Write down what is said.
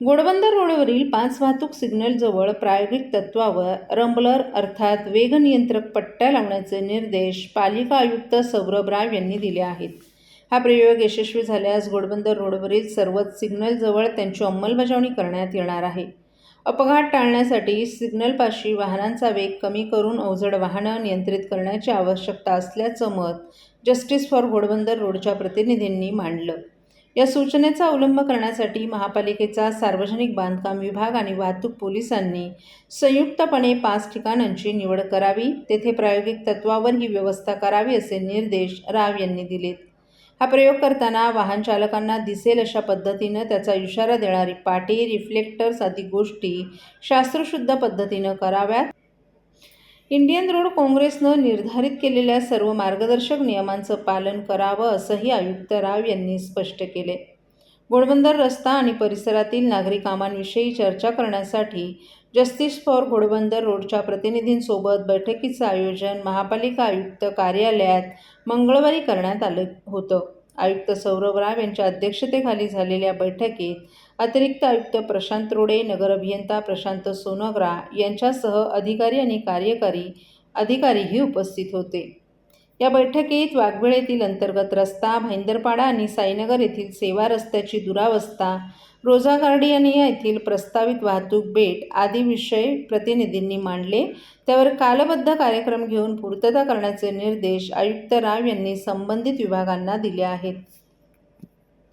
घोडबंदर रोडवरील पाच वाहतूक सिग्नलजवळ प्रायोगिक तत्वावर रंबलर अर्थात वेग नियंत्रक पट्ट्या लावण्याचे निर्देश पालिका आयुक्त सौरभ राव यांनी दिले आहेत. हा प्रयोग यशस्वी झाल्यास घोडबंदर रोडवरील सर्वच सिग्नलजवळ त्यांची अंमलबजावणी करण्यात येणार आहे. अपघात टाळण्यासाठी सिग्नलपाशी वाहनांचा वेग कमी करून अवजड वाहनं नियंत्रित करण्याची आवश्यकता असल्याचं मत जस्टिस फॉर घोडबंदर रोडच्या प्रतिनिधींनी मांडलं. या सूचनेचा अवलंब करण्यासाठी महापालिकेचा सार्वजनिक बांधकाम विभाग आणि वाहतूक पोलिसांनी संयुक्तपणे पाच ठिकाणांची निवड करावी तेथे प्रायोगिक तत्वावर ही व्यवस्था करावी असे निर्देश राव यांनी दिलेत. हा प्रयोग करताना वाहन चालकांना दिसेल अशा पद्धतीनं त्याचा इशारा देणारी पाटी रिफ्लेक्टर्स आदी गोष्टी शास्त्रशुद्ध पद्धतीनं कराव्यात. इंडियन रोड काँग्रेसनं निर्धारित केलेल्या सर्व मार्गदर्शक नियमांचं पालन करावं असंही आयुक्त राव यांनी स्पष्ट केले. घोडबंदर रस्ता आणि परिसरातील नागरी कामांविषयी चर्चा करण्यासाठी जस्टिस फॉर घोडबंदर रोडच्या प्रतिनिधींसोबत बैठकीचं आयोजन महापालिका आयुक्त कार्यालयात मंगळवारी करण्यात आलं होतं. आयुक्त सौरभ राव यांच्या अध्यक्षतेखाली झालेल्या बैठकीत अतिरिक्त आयुक्त प्रशांत रोडे नगर अभियंता प्रशांत सोनग्रा यांच्यासह अधिकारी आणि कार्यकारी अधिकारीही उपस्थित होते. या बैठकीत वाघवेळ येथील अंतर्गत रस्ता भाईंदरपाडा आणि साईनगर येथील सेवा रस्त्याची दुरावस्था रोझा गार्डियनिया येथील प्रस्तावित वाहतूक बेट आदी विषय प्रतिनिधींनी मांडले. त्यावर कालबद्ध कार्यक्रम घेऊन पूर्तता करण्याचे निर्देश आयुक्त राव यांनी संबंधित विभागांना दिले आहेत.